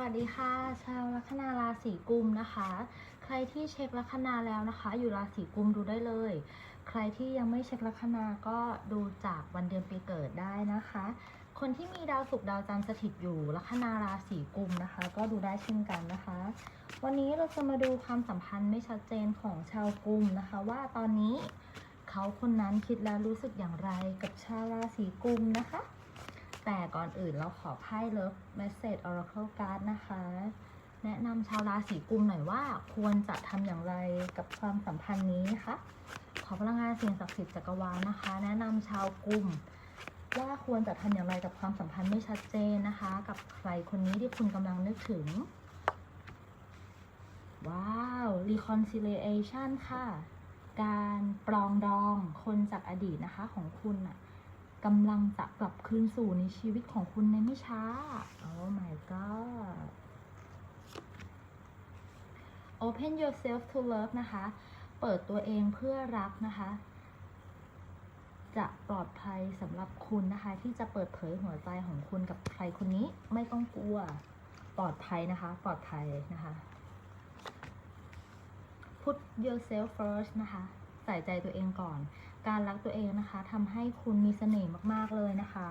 วัสดีค่ะ ชาวลัคนาราศีกุมนะคะ ใครที่เช็คลัคนาแล้วนะคะ อยู่ราศีกุมดูได้เลย ใครที่ยังไม่เช็คลัคนาก็ดูจากวันเดือนปีเกิดได้นะคะ คนที่มีดาวศุกร์ดาวจันทร์สถิตอยู่ลัคนาราศีกุมนะคะ ก็ดูได้เช่นกันนะคะ วันนี้เราจะมาดูความสัมพันธ์ไม่ชัดเจนของชาวกุมนะคะ ว่าตอนนี้เขาคนนั้นคิดแล้วรู้สึกอย่างไรกับชาวราศีกุมนะคะ แต่ก่อนอื่นเราขอไพ่ Love Message Oracle Card นะคะ แนะนำชาวราศีกุมหน่อยว่าควรจะทำอย่างไรกับความสัมพันธ์นี้คะขอพลังงานสิ่งศักดิ์สิทธิ์จักรวาลนะคะ แนะนำชาวกุมว่าควรจะทำอย่างไรกับความสัมพันธ์ไม่ชัดเจนนะคะ กับใครคนนี้ที่คุณกำลังนึกถึง ว้าว reconciliation ค่ะ การปรองดองคนจากอดีตนะคะของคุณอะ กำลังจะกลับคืนสู่ในชีวิตของคุณในไม่ช้า Oh my god Open yourself to love นะคะ เปิดตัวเองเพื่อรักนะคะ จะปลอดภัยสำหรับคุณนะคะ ที่จะเปิดเผยหัวใจของคุณกับใครคนนี้ไม่ต้องกลัว ปลอดภัยนะคะ ปลอดภัยนะคะ Put yourself first นะคะ ใส่ใจตัวเองก่อน การรักตัวเองนะคะทำให้คุณมีเสน่ห์มากๆเลยนะคะ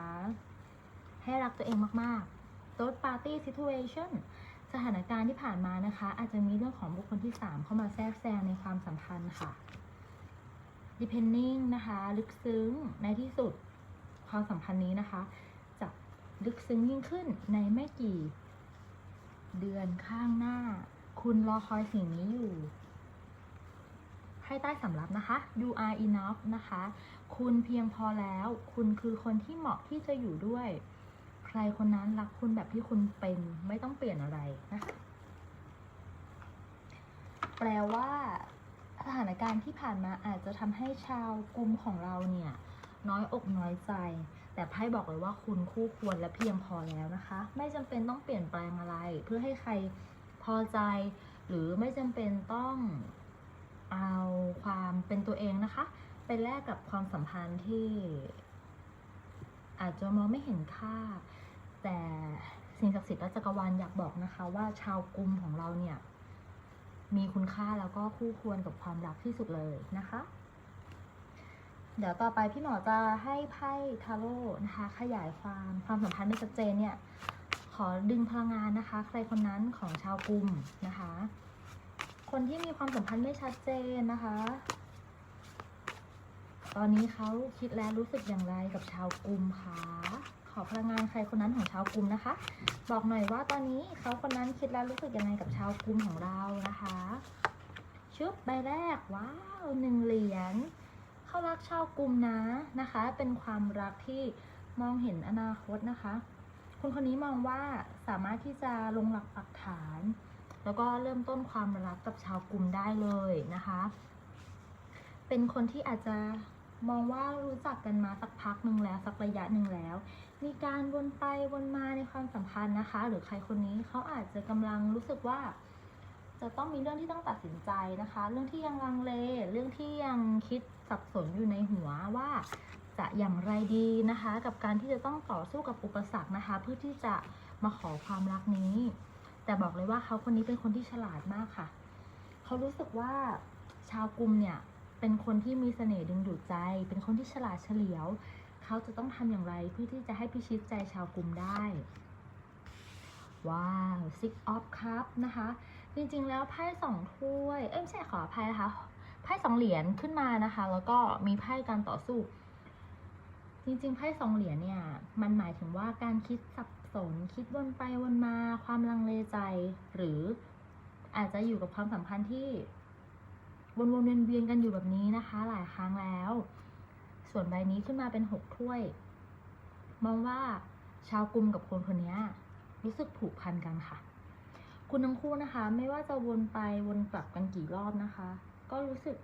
ให้รักตัวเองมากๆ Third party situation สถานการณ์ที่ผ่านมานะคะ อาจจะมีเรื่องของบุคคลที่ 3 เข้ามาแทรกแซงในความสัมพันธ์ค่ะ depending นะคะ ลึกซึ้งในที่สุดความสัมพันธ์นี้นะคะ จะลึกซึ้งยิ่งขึ้นในไม่กี่ เดือนข้างหน้า คุณรอคอยสิ่งนี้อยู่ ให้ใต้สำรับนะคะ you are enough นะคะ คุณเพียงพอแล้ว คุณคือคนที่เหมาะที่จะอยู่ด้วย ใครคนนั้นรักคุณแบบที่คุณเป็นไม่ต้องเปลี่ยนอะไรนะคะแปลว่าสถานการณ์ที่ผ่านมาอาจจะทำให้ชาวกลุ่มของเราเนี่ย น้อยอกน้อยใจ แต่ไพ่บอกเลยว่าคุณคู่ควรและเพียงพอแล้วนะคะ ไม่จำเป็นต้องเปลี่ยนแปลงอะไร เพื่อให้ใครพอใจ หรือไม่จำเป็นต้อง เอาความเป็นตัวเองนะคะ ไปแลกกับความสัมพันธ์ที่ อาจจะมองไม่เห็นค่า แต่สิ่งศักดิ์สิทธิ์และจักรวาลอยากบอกนะคะ ว่าชาวกลุ่มของเราเนี่ย มีคุณค่าแล้วก็คู่ควรกับความรักที่สุดเลยนะคะ เดี๋ยวต่อไปพี่หมอจะให้ไพ่ทาโร่นะคะ ขยายความความสัมพันธ์ไม่ชัดเจนเนี่ย ขอดึงพลังงานนะคะ ใครคนนั้นของชาวกลุ่มนะคะ คนที่มีความสัมพันธ์ไม่ชัดเจนนะคะ ตอนนี้เขาคิดและรู้สึกอย่างไรกับชาวกลุ่มคะขอพลังงานใครคนนั้นของชาวกลุ่มนะคะ บอกหน่อยว่าตอนนี้เขาคนนั้นคิดและรู้สึกยังไงกับชาวกลุ่มของเรานะคะชุบใบแรกว้าวหนึ่งเหรียญเขารักชาวกลุ่มนะนะคะ เป็นความรักที่มองเห็นอนาคตนะคะ คนคนนี้มองว่าสามารถที่จะลงหลักปักฐาน แล้วก็เริ่มต้นความรักกับชาวกลุ่มได้เลยนะคะ เป็นคนที่อาจจะมองว่ารู้จักกันมาสักพักหนึ่งแล้วสักระยะหนึ่งแล้ว มีการวนไปวนมาในความสัมพันธ์นะคะ หรือใครคนนี้เขาอาจจะกำลังรู้สึกว่า จะต้องมีเรื่องที่ต้องตัดสินใจนะคะ เรื่องที่ยังลังเล เรื่องที่ยังคิดสับสนอยู่ในหัวว่าจะอย่างไรดีนะคะ กับการที่จะต้องต่อสู้กับอุปสรรคนะคะ เพื่อที่จะมาขอความรักนี้ แต่บอกเลยว่าเขาคนนี้เป็นคนที่ฉลาดมากค่ะ เขารู้สึกว่าชาวกลุ่มเนี่ยเป็นคนที่มีเสน่ห์ดึงดูดใจ เป็นคนที่ฉลาดเฉลียว เขาจะต้องทำอย่างไรเพื่อที่จะให้พิชิตใจชาวกลุ่มได้ ว้าว six of cup นะคะ จริงๆแล้วไพ่สองถ้วย เอ้ยไม่ใช่ขออภัยนะคะไพ่สองเหรียญขึ้นมานะคะ แล้วก็มีไพ่การต่อสู้ จริงๆไพ่สองเหรียญเนี่ย มันหมายถึงว่าการคิดสับ สน คิดวนไปวนมา ความลังเลใจ หรืออาจจะอยู่กับความสัมพันธ์ที่วนๆเวียนๆกันอยู่แบบนี้นะคะ หลายครั้งแล้ว ส่วนใบนี้ขึ้นมาเป็นหกถ้วย มองว่าชาวกลุ่มกับคนคนนี้รู้สึกผูกพันกันค่ะ คุณทั้งคู่นะคะ ไม่ว่าจะวนไปวนกลับกันกี่รอบนะคะ ก็รู้สึก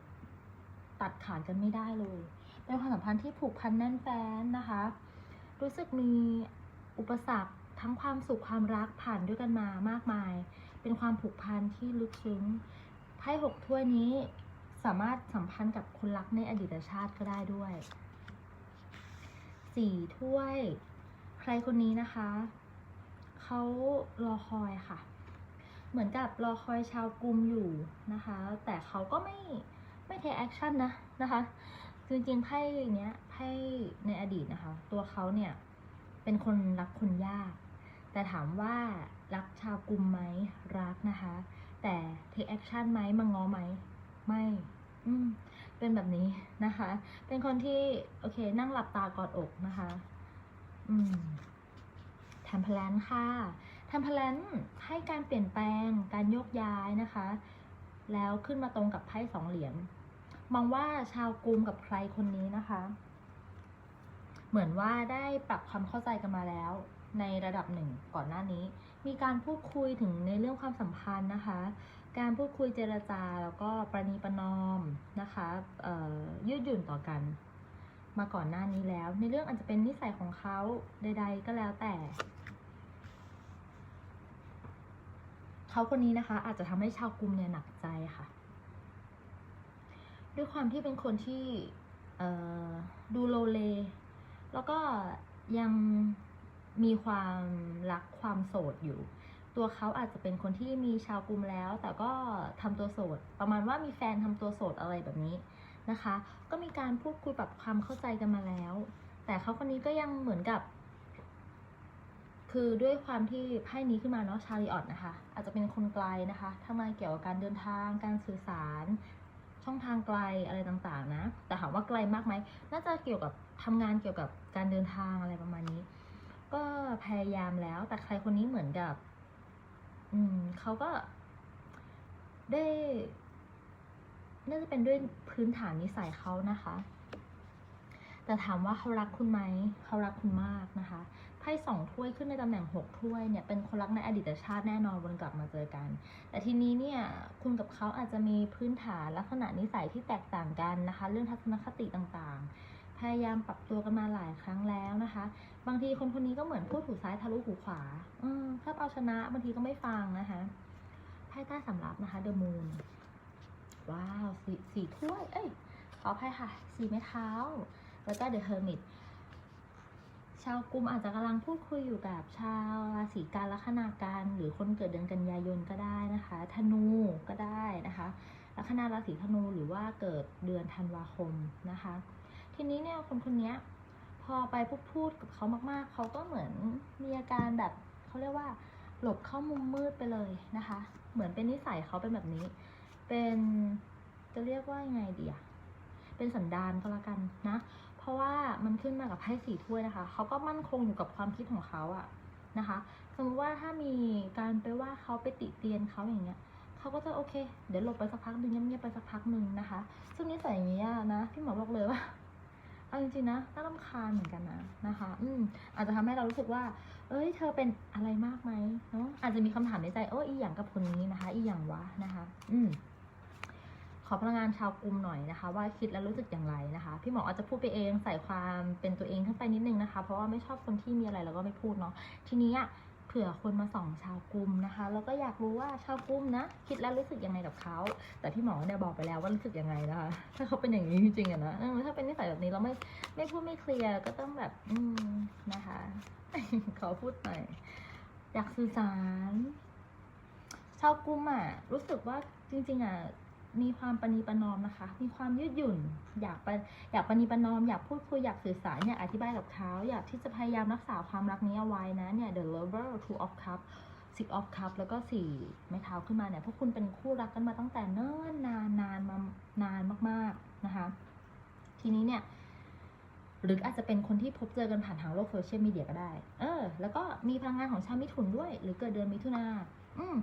ตัดขาดกันไม่ได้เลย เป็นความสัมพันธ์ที่ผูกพันแน่นแฟ้นนะคะ รู้สึกมีอุปสรรค ทั้งความสุขความรักผ่านด้วยกันมามากมาย เป็นความผูกพันที่ลึกซึ้งไพ่หกถ้วยนี้สามารถสัมพันธ์กับคนรักในอดีตชาติก็ได้ด้วยสี่ถ้วย ใครคนนี้นะคะ เขารอคอยค่ะ เหมือนกับรอคอยชาวกลุ่มอยู่นะคะ แต่เขาก็ไม่ไม่เทแอคชั่นนะนะคะจริงๆไพ่เนี้ยไพ่ในอดีตนะคะ ตัวเขาเนี่ยเป็นคนรักคนยาก แต่ถามว่ารักชาวกลุ่มไหมรักนะคะ แต่เทคแอคชั่นไหมมาง้อไหม ไม่อืมเป็นแบบนี้นะคะ เป็นคนที่โอเค นั่งหลับตากอดอกนะคะ อืมแทมเพลนค่ะแทมเพลนให้การเปลี่ยนแปลง การโยกย้ายนะคะ แล้วขึ้นมาตรงกับไพ่สองเหรียญ มองว่าชาวกรุมกับใครคนนี้นะคะ เหมือนว่าได้ปรับความเข้าใจกันมาแล้ว ในระดับหนึ่งก่อนหน้านี้ มีการพูดคุยถึงในเรื่องความสัมพันธ์นะคะ การพูดคุยเจรจาแล้วก็ประนีประนอมนะคะยืดหยุ่นต่อกัน มาก่อนหน้านี้แล้ว ในเรื่องอาจจะเป็นนิสัยของเขาใด ๆ ก็แล้วแต่เขาคนนี้นะคะ อาจจะทำให้ชาวกรุมเนี่ยหนักใจค่ะ ด้วยความที่เป็นคนที่ดูโลเล แล้วก็ยัง มีความรักความโสดอยู่ ตัวเขาอาจจะเป็นคนที่มีชาวกลุ่มแล้ว แต่ก็ทำตัวโสด ประมาณว่ามีแฟนทำตัวโสดอะไรแบบนี้นะคะ ก็มีการพูดคุยปรับความเข้าใจกันมาแล้ว แต่เขาคนนี้ก็ยังเหมือนกับ คือด้วยความที่ไพ่นี้ขึ้นมาเนาะชาลีออตนะคะ อาจจะเป็นคนไกลนะคะทำงานเกี่ยวกับการเดินทาง การสื่อสารช่องทางไกลอะไรต่างๆนะ แต่ถามว่าไกลมากไหม น่าจะเกี่ยวกับทำงานเกี่ยวกับการเดินทางอะไรประมาณนี้ ก็พยายามแล้ว แต่ใครคนนี้เหมือนกับ อืมเขาก็ได้น่าจะเป็นด้วยพื้นฐานนิสัยเขานะคะ แต่ถามว่าเขารักคุณไหม เขารักคุณมากนะคะ ไพ่สองถ้วยขึ้นในตำแหน่งหกถ้วยเนี่ย เป็นคนรักในอดีตชาติแน่นอนวนกลับมาเจอกัน แต่ทีนี้เนี่ย คุณกับเขาอาจจะมีพื้นฐานลักษณะนิสัยที่แตกต่างกันนะคะ เรื่องทัศนคติต่างๆ พยายามปรับตัวกันมาหลายครั้งแล้วนะคะ บางทีคนคนนี้ก็เหมือนพูดหูซ้ายทะลุหูขวาอืมชอบเอาชนะบางทีก็ไม่ฟังนะคะไพ่ใต้สำรับนะคะ The Moon ว้าวสีสีถ้วย เอ้ยขออภัยค่ะสีไม้เท้า แล้วก็ The Hermit ชาวกลุ่มอาจจะกำลังพูดคุยอยู่กับชาวราศีกันลัคนากันหรือคนเกิดเดือนกันยายนก็ได้นะคะ ธนูก็ได้นะคะลัคนาราศีธนูหรือว่าเกิดเดือนธันวาคมนะคะ ทีนี้เนี่ยคนคนนี้พอไปพูดพูดกับเขามากๆ เขาก็เหมือนมีอาการแบบเขาเรียกว่า หลบเข้ามุมมืดไปเลยนะคะ เหมือนเป็นนิสัยเขาเป็นแบบนี้ เป็นจะเรียกว่ายังไงดีอะเป็นสันดานก็แล้วกันนะ เพราะว่ามันขึ้นมากับไพ่สีถ้วยนะคะ เขาก็มั่นคงอยู่กับความคิดของเขาอะนะคะ สมมติว่าถ้ามีการไปว่าเขาไปติเตียนเขาอย่างเงี้ยเขาก็จะโอเค เดี๋ยวหลบไปสักพักหนึ่งเงียบๆไปสักพักหนึ่งนะคะ ซึ่งนิสัยอย่างเงี้ยนะ พี่หมอบอกเลยว่า เอาจริงๆนะน่ารำคาญเหมือนกันนะนะคะ อืมอาจจะทำให้เรารู้สึกว่า เอ้ย เธอเป็นอะไรมากไหมเนาะอาจจะมีคำถามในใจโอ้ยอีหยังกับคนนี้นะคะ อีหยังวะนะคะ อืมขอพลังงานชาวกลุ่มหน่อยนะคะ ว่าคิดแล้วรู้สึกอย่างไรนะคะ พี่หมออาจจะพูดไปเองใส่ความเป็นตัวเองขึ้นไปนิดนึงนะคะ เพราะว่าไม่ชอบคนที่มีอะไรแล้วก็ไม่พูดเนาะทีนี้อะเผื่อคนมาส่องชาวกลุ่มนะคะ แล้วก็อยากรู้ว่าชาวกลุ่มนะ คิดแล้วรู้สึกยังไงกับเขาแต่พี่หมอเนี่ยบอกไปแล้วว่ารู้สึกยังไงนะคะ ถ้าเขาเป็นอย่างนี้จริงๆอะนะถ้าเป็นนิสัยแบบนี้ ไม่พูดไม่เคลียร์ก็ต้องแบบ อืมนะคะ ขอพูดหน่อย อยากสื่อสารชาวกุมอะ รู้สึกว่าจริง ๆอะมีความปณีประนอมนะคะ มีความยืดหยุ่น อยากไปอยากปณีประนอม อยากพูดคุย อยากสื่อสาร อยากอธิบายกับเขา อยากที่จะพยายามรักษาความรักนี้เอาไว้นะ เนี่ย the lover two of cup six of cup แล้วก็สี่ไม้เท้าขึ้นมาเนี่ย พวกคุณเป็นคู่รักกันมาตั้งแต่เนิ่นนานนานมานานมาก ๆ นะคะ ทีนี้เนี่ย หรืออาจจะเป็นคนที่พบเจอกันผ่านทางโลกโซเชียลมีเดียก็ได้ เออ แล้วก็มีพลังงานของชาวมิถุนด้วย หรือเกิดเดือนมิถุนาอืม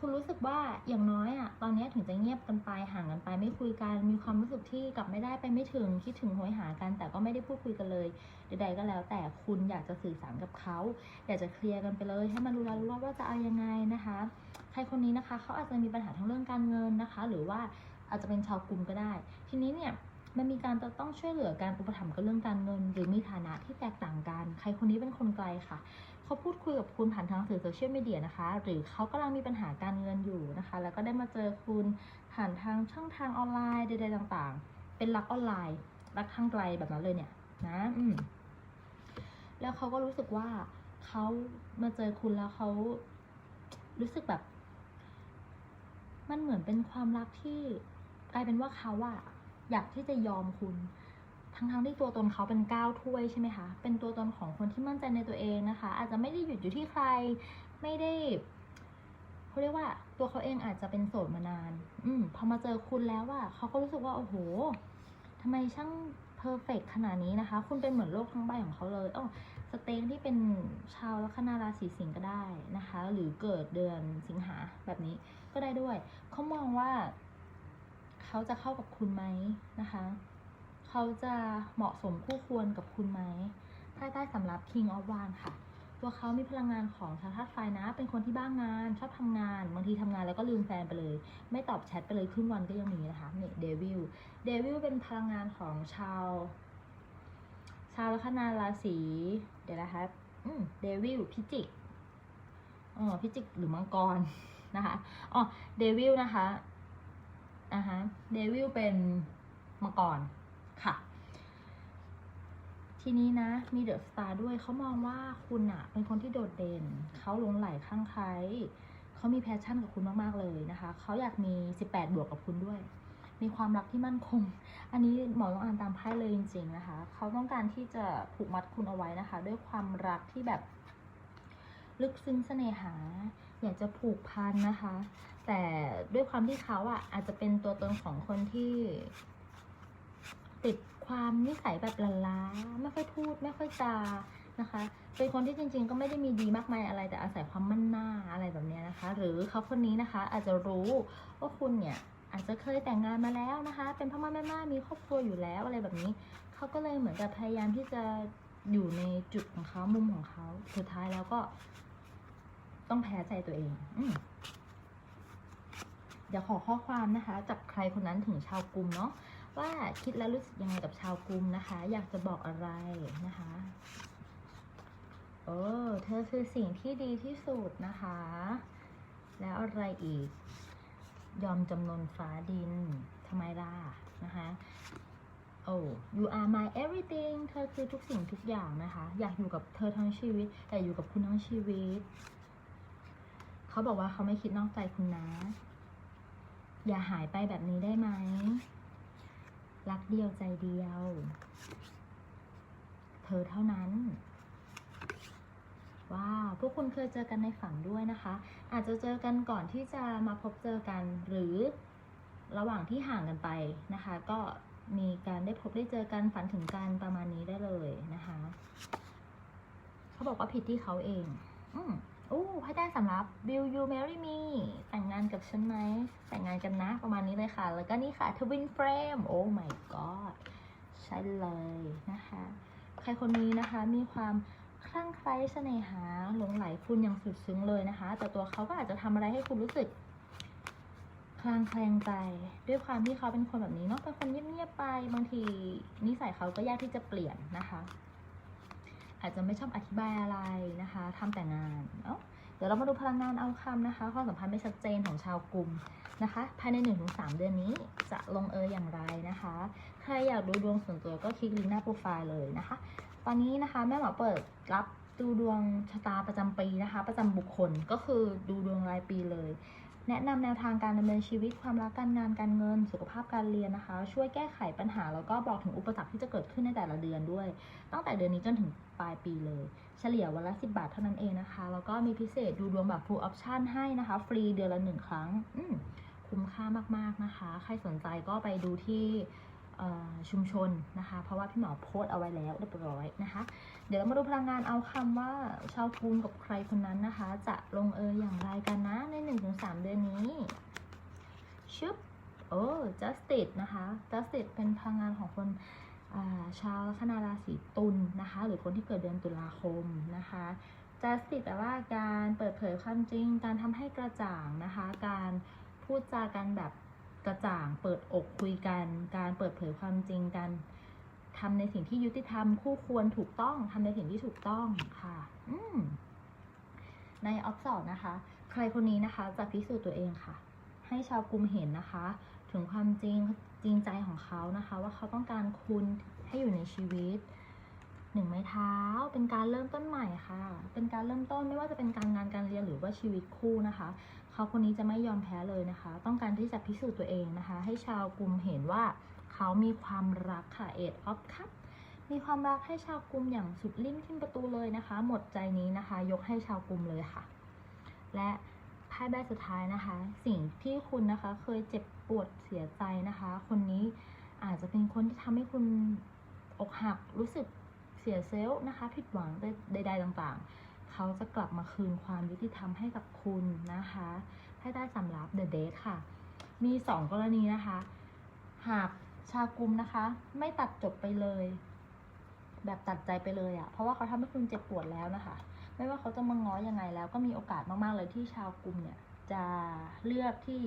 คุณรู้สึกว่าอย่างน้อยอะตอนนี้ถึงจะเงียบกันไปห่างกันไป ไม่คุยกัน มีความรู้สึกที่กลับไม่ได้ไปไม่ถึงคิดถึงโหยหากัน แต่ก็ไม่ได้พูดคุยกันเลยใดๆก็แล้ว แต่คุณอยากจะสื่อสารกับเขาอยากจะเคลียร์กันไปเลย ให้มันรู้แล้วรู้ว่าจะเอายังไงนะคะ ใครคนนี้นะคะเขาอาจจะมีปัญหาทั้งเรื่องการเงินนะคะ หรือว่าอาจจะเป็นชาวกลุ่มก็ได้ ทีนี้เนี่ย มันมีการจะต้องช่วยเหลือการอุปถัมภ์กับเรื่องการเงิน หรือมีฐานะที่แตกต่างกัน ใครคนนี้เป็นคนไกลค่ะ เขาพูดคุยกับคุณผ่านทางสื่อโซเชียลมีเดียนะคะ หรือเขากำลังมีปัญหาการเงินอยู่นะคะ แล้วก็ได้มาเจอคุณผ่านทางช่องทางออนไลน์ใดๆต่างๆ เป็นรักออนไลน์ รักทางไกลแบบนั้นเลยเนี่ยนะอืมแล้วเขาก็รู้สึกว่าเขามาเจอคุณแล้วเขารู้สึกแบบ มันเหมือนเป็นความรักที่กลายเป็นว่าเขาอะ อยากที่จะยอมคุณ ทั้งๆที่ตัวตนเขาเป็นก้าวถ้วยใช่ไหมคะ เป็นตัวตนของคนที่มั่นใจในตัวเองนะคะ อาจจะไม่ได้หยุดอยู่ที่ใคร ไม่ได้เขาเรียกว่าตัวเขาเองอาจจะเป็นโสดมานาน อืมพอมาเจอคุณแล้วอะเขาก็รู้สึกว่าโอ้โหทำไมช่างเพอร์เฟกขนาดนี้นะคะ คุณเป็นเหมือนโลกทั้งใบของเขาเลยอ๋อสเตงที่เป็นชาวลัคนาราศีสิงห์ก็ได้นะคะ หรือเกิดเดือนสิงหาแบบนี้ก็ได้ด้วย เขามองว่า เขาจะเข้ากับคุณไหมนะคะ เขาจะเหมาะสมคู่ควรกับคุณไหมภายใต้สำรับ King of Wands ค่ะ ตัวเขามีพลังงานของชาวธาตุไฟนะ เป็นคนที่บ้างงาน ชอบทำงาน บางทีทำงานแล้วก็ลืมแฟนไปเลย ไม่ตอบแชทไปเลยครึ่งวันก็ยังมีนะคะเนี่ยเดวิล เดวิลเป็นพลังงานของชาว ชาวลัคนาราศี เดี๋ยวนะคะเดวิลพิจิกอ๋อพิจิกหรือมังกรนะคะ อ๋อ เดวิลนะคะ อ่าฮะเดวิลเป็นมังกรค่ะ ทีนี้นะ มีเดอะสตาร์ด้วยเขามองว่าคุณอะเป็นคนที่โดดเด่น เขาหลงไหลข้างใครเขามีแพชชั่นกับคุณมาก ๆ เลยนะคะ เขาอยากมี 18 บวกกับคุณด้วย มีความรักที่มั่นคง อันนี้หมอต้องอ่านตามไพ่เลยจริง ๆ นะคะ เขาต้องการที่จะผูกมัดคุณเอาไว้นะคะ ด้วยความรักที่แบบ ลึกซึ้งเสน่หา อยากจะผูกพันนะคะ แต่ด้วยความที่เขาอะ อาจจะเป็นตัวตนของคนที่ ติดความนิสัยแบบละล้าไม่ค่อยพูด ไม่ค่อยจานะคะ เป็นคนที่จริง ๆ ก็ไม่ได้มีดีมากมายอะไร แต่อาศัยความมั่นหน้าอะไรแบบเนี้ยนะคะ หรือเขาคนนี้นะคะ อาจจะรู้ว่าคุณเนี่ยอาจจะเคยแต่งงานมาแล้วนะคะ เป็นพ่อแม่แม่ม่ามีครอบครัวอยู่แล้วอะไรแบบนี้ เขาก็เลยเหมือนกับพยายามที่จะอยู่ในจุดของเขามุมของเขา สุดท้ายแล้วก็ ต้องแพ้ใจตัวเองอเดี๋ยวขอข้อความนะคะจากใครคนนั้นถึงชาวกรุมเนาะว่าคิดแล้วรู้สึกยังไงกับชาวกรุมนะคะ อยากจะบอกอะไรนะคะโอ้เธอคือสิ่งที่ดีที่สุดนะคะ แล้วอะไรอีก ยอมจำนนฟ้าดินทำไมล่ะนะคะโอ้ you are my everything เธอคือทุกสิ่งทุกอย่างนะคะ อยากอยู่กับเธอทั้งชีวิต แต่อยู่กับคุณทั้งชีวิต เขาบอกว่าเขาไม่คิดนอกใจคุณนะ อย่าหายไปแบบนี้ได้ไหม รักเดียวใจเดียว เธอเท่านั้น ว้าว พวกคุณเคยเจอกันในฝันด้วยนะคะ อาจจะเจอกันก่อนที่จะมาพบเจอกันหรือระหว่างที่ห่างกันไปนะคะ ก็มีการได้พบได้เจอกันฝันถึงกันประมาณนี้ได้เลยนะคะ เขาบอกว่าผิดที่เขาเอง อืม อู้ให้ได้สำรับ Will you marry me แต่งงานกับฉันไหม แต่งงานกันนะประมาณนี้เลยค่ะ แล้วก็นี่ค่ะ Twin Frame Oh my god ใช่เลยนะคะ ใครคนนี้นะคะมีความคลั่งไคล้เสน่หาหลงไหลคุณอย่างสุดซึ้งเลยนะคะ แต่ตัวเขาก็อาจจะทำอะไรให้คุณรู้สึกคลางแคลงใจ ด้วยความที่เขาเป็นคนแบบนี้เนาะเป็นคนเงียบๆไป บางทีนิสัยเขาก็ยากที่จะเปลี่ยนนะคะ อาจจะไม่ชอบอธิบายอะไรนะคะทำแต่งานเาเดี๋ยวเรามาดูพลังงานเอาคำนะคะความสัมพันธ์ไม่ชัดเจนของชาวกลุ่มนะคะ ภายใน 1-3 เดือนนี้จะลงเอยอย่างไรนะคะ ใครอยากดูดวงส่วนตัวก็คลิกลิงก์หน้าโปรไฟล์เลยนะคะ ตอนนี้นะคะแม่หมอเปิดรับดูดวงชะตาประจำปีนะคะ ประจำบุคคลก็คือดูดวงรายปีเลย แนะนำแนวทางการดำเนินชีวิตความรักการงานการเงิน สุขภาพการเรียนนะคะ ช่วยแก้ไขปัญหาแล้วก็บอกถึงอุปสรรคที่จะเกิดขึ้นในแต่ละเดือนด้วย ตั้งแต่เดือนนี้จนถึงปลายปีเลย เฉลี่ยวันละ 10 บาทเท่านั้นเองนะคะ แล้วก็มีพิเศษดูดวงแบบ full option ให้นะคะ ฟรีเดือนละหนึ่งครั้ง คุ้มค่ามากๆนะคะ ใครสนใจก็ไปดูที่ ชุมชนนะคะ เพราะว่าพี่หมอโพสเอาไว้แล้วเรียบร้อยนะคะ เดี๋ยวเรามาดูพลังงานเอาคำว่าชาวภูมิกับใครคนนั้นนะคะ จะลงเอยอย่างไรกันนะใน1-3เดือนนี้ชึบโอ้ justice นะคะ justice เป็นพลังงานของคนาชาวลัคนาราศีตุลนะคะ หรือคนที่เกิดเดือนตุลาคมนะคะ justice แปลว่าการเปิดเผยความจริง การทำให้กระจ่างนะคะ การพูดจากันแบบ กระจ่าง เปิดอกคุยกัน การเปิดเผยความจริงกันทำในสิ่งที่ยุติธรรมคู่ควรถูกต้องทำในสิ่งที่ถูกต้องค่ะ อืมในออฟสอดนะคะ ใครคนนี้นะคะ จะพิสูจน์ตัวเองค่ะ ให้ชาวกลุ่มเห็นนะคะ ถึงความจริงจริงใจของเขานะคะ ว่าเขาต้องการคุณให้อยู่ในชีวิต หนึ่งไม้เท้า เป็นการเริ่มต้นใหม่ค่ะ เป็นการเริ่มต้นไม่ว่าจะเป็นการงานการเรียนหรือว่าชีวิตคู่นะคะ เขาคนนี้จะไม่ยอมแพ้เลยนะคะ ต้องการที่จะพิสูจน์ตัวเองนะคะ ให้ชาวกลุ่มเห็นว่าเขามีความรักค่ะเอ็ดออฟคัพมีความรักให้ชาวกลุ่มอย่างสุดลิ้มทิ้มประตูเลยนะคะ หมดใจนี้นะคะ ยกให้ชาวกลุ่มเลยค่ะ และไพ่ใบสุดท้ายนะคะ สิ่งที่คุณนะคะเคยเจ็บปวดเสียใจนะคะ คนนี้อาจจะเป็นคนที่ทำให้คุณอกหักรู้สึก สียเซลล์นะคะ ผิดหวังใดๆต่างๆ เขาจะกลับมาคืนความยุติธรรมให้กับคุณนะคะให้ได้สำรับ The Date ค่ะ มีสองกรณีนะคะ หากชากุมนะคะ ไม่ตัดจบไปเลย แบบตัดใจไปเลยอะ่ะ เพราะว่าเขาทำให้คุณเจ็บปวดแล้วนะคะ ไม่ว่าเขาจะมาง้อยังไงแล้วก็มีโอกาสมากๆเลยที่ชาวกลุ่มเนี่ยจะเลือกที่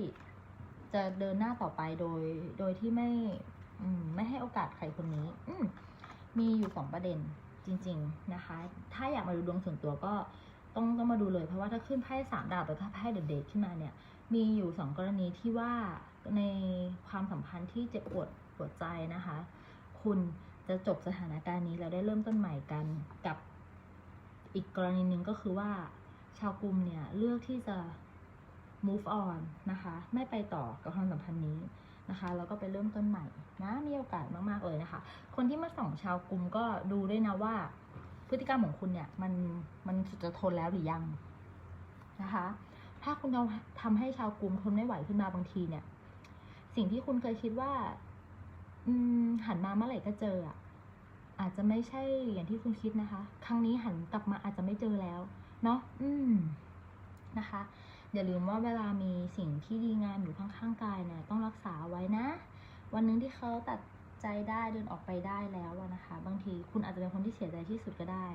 จะเดินหน้าต่อไปโดย โดยที่ไม่อืไม่ให้โอกาสใครคนนี้ อื มีอยู่สองประเด็นจริง ๆนะคะ ถ้าอยากมาดูดวงส่วนตัวก็ต้องต้องมาดูเลย เพราะว่าถ้าขึ้นไพ่สามดาบแต่ถ้าไพ่เดอะเดทขึ้นมาเนี่ยมีอยู่สองกรณีที่ว่าในความสัมพันธ์ที่เจ็บปวดปวดใจนะคะ คุณจะจบสถานการณ์นี้แล้วได้เริ่มต้นใหม่กันกับอีกกรณีหนึ่งก็คือว่าชาวกลุ่มเนี่ยเลือกที่จะ move on นะคะ ไม่ไปต่อกับความสัมพันธ์นี้ นะคะแล้วก็ไปเริ่มต้นใหม่นะมีโอกาสมากๆเลยนะคะ คนที่มาส่องชาวกลุ่มก็ดูด้วยนะว่า พฤติกรรมของคุณเนี่ยมันมันสุดจะทนแล้วหรือยังนะคะ ถ้าคุณทำทำให้ชาวกลุ่มทนไม่ไหวขึ้นมาบางทีเนี่ย สิ่งที่คุณเคยคิดว่า อืมหันมาเมื่อไหร่ก็เจออะอาจจะไม่ใช่อย่างที่คุณคิดนะคะ ครั้งนี้หันกลับมาอาจจะไม่เจอแล้ว เนาะอืมนะคะ อย่าลืมว่าเวลามีสิ่งที่ดีงามอยู่ข้างๆกายเนี่ยต้องรักษาไว้นะ วันนึงที่เขาตัดใจได้เดินออกไปได้แล้วนะคะ บางทีคุณอาจจะเป็นคนที่เสียใจที่สุดก็ได้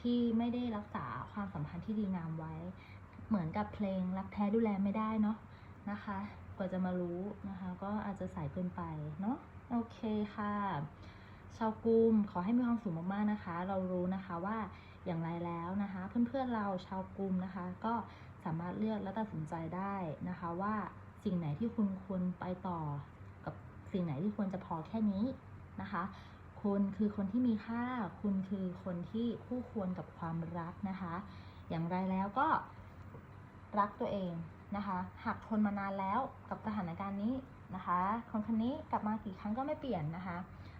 ที่ไม่ได้รักษาความสัมพันธ์ที่ดีงามไว้ เหมือนกับเพลงรักแท้ดูแลไม่ได้เนาะนะคะ กว่าจะมารู้นะคะ ก็อาจจะสายเกินไปเนาะโอเคค่ะชาวกุมขอให้มีความสุขมากๆนะคะ เรารู้นะคะว่าอย่างไรแล้วนะคะ เพื่อนๆเราชาวกุมนะคะ ก็ สามารถเลือกและตัดสินใจได้นะคะว่าสิ่งไหนที่คุณควรไปต่อ กับสิ่งไหนที่ควรจะพอแค่นี้นะคะคุณคือคนที่มีค่า คุณคือคนที่คู่ควรกับความรักนะคะ อย่างไรแล้วก็รักตัวเองนะคะ หากทนมานานแล้วกับสถานการณ์นี้นะคะ คนคนนี้กลับมากี่ครั้งก็ไม่เปลี่ยนนะคะ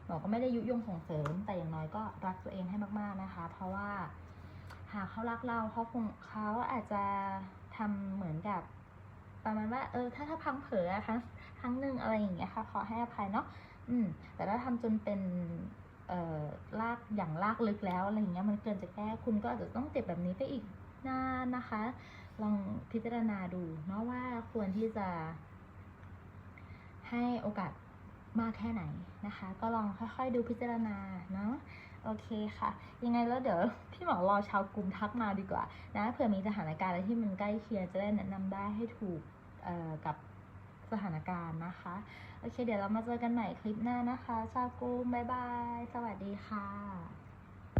หมอก็ไม่ได้ยุยงส่งเสริม แต่อย่างน้อยก็รักตัวเองให้มากๆนะคะ เพราะว่า หากเขารักเราเขาคงเขาอาจจะทำเหมือนกับ ประมาณว่า เออ ถ้าถ้าพังเผลอครั้งครั้งหนึ่งอะไรอย่างเงี้ยค่ะขอให้อภัยเนาะอืม แต่ถ้าทำจนเป็นเอ่อลากอย่างลากลึกแล้วอะไรอย่างเงี้ยมันเกินจะแก้คุณก็อาจจะต้องเจ็บแบบนี้ไปอีกนานนะคะ ลองพิจารณาดูเนาะว่าควรที่จะ ให้โอกาสมากแค่ไหนนะคะ ก็ลองค่อยๆดูพิจารณาเนาะ โอเคค่ะ ยังไงแล้วเดี๋ยวพี่หมอรอชาวกลุ่มทักมาดีกว่านะเผื่อมีสถานการณ์อะไรที่มันใกล้เคียงจะได้แนะนำได้ให้ถูกกับสถานการณ์นะคะ โอเค เดี๋ยวเรามาเจอกันใหม่คลิปหน้านะคะ ชาวกลุ่มบ๊ายบาย สวัสดีค่ะ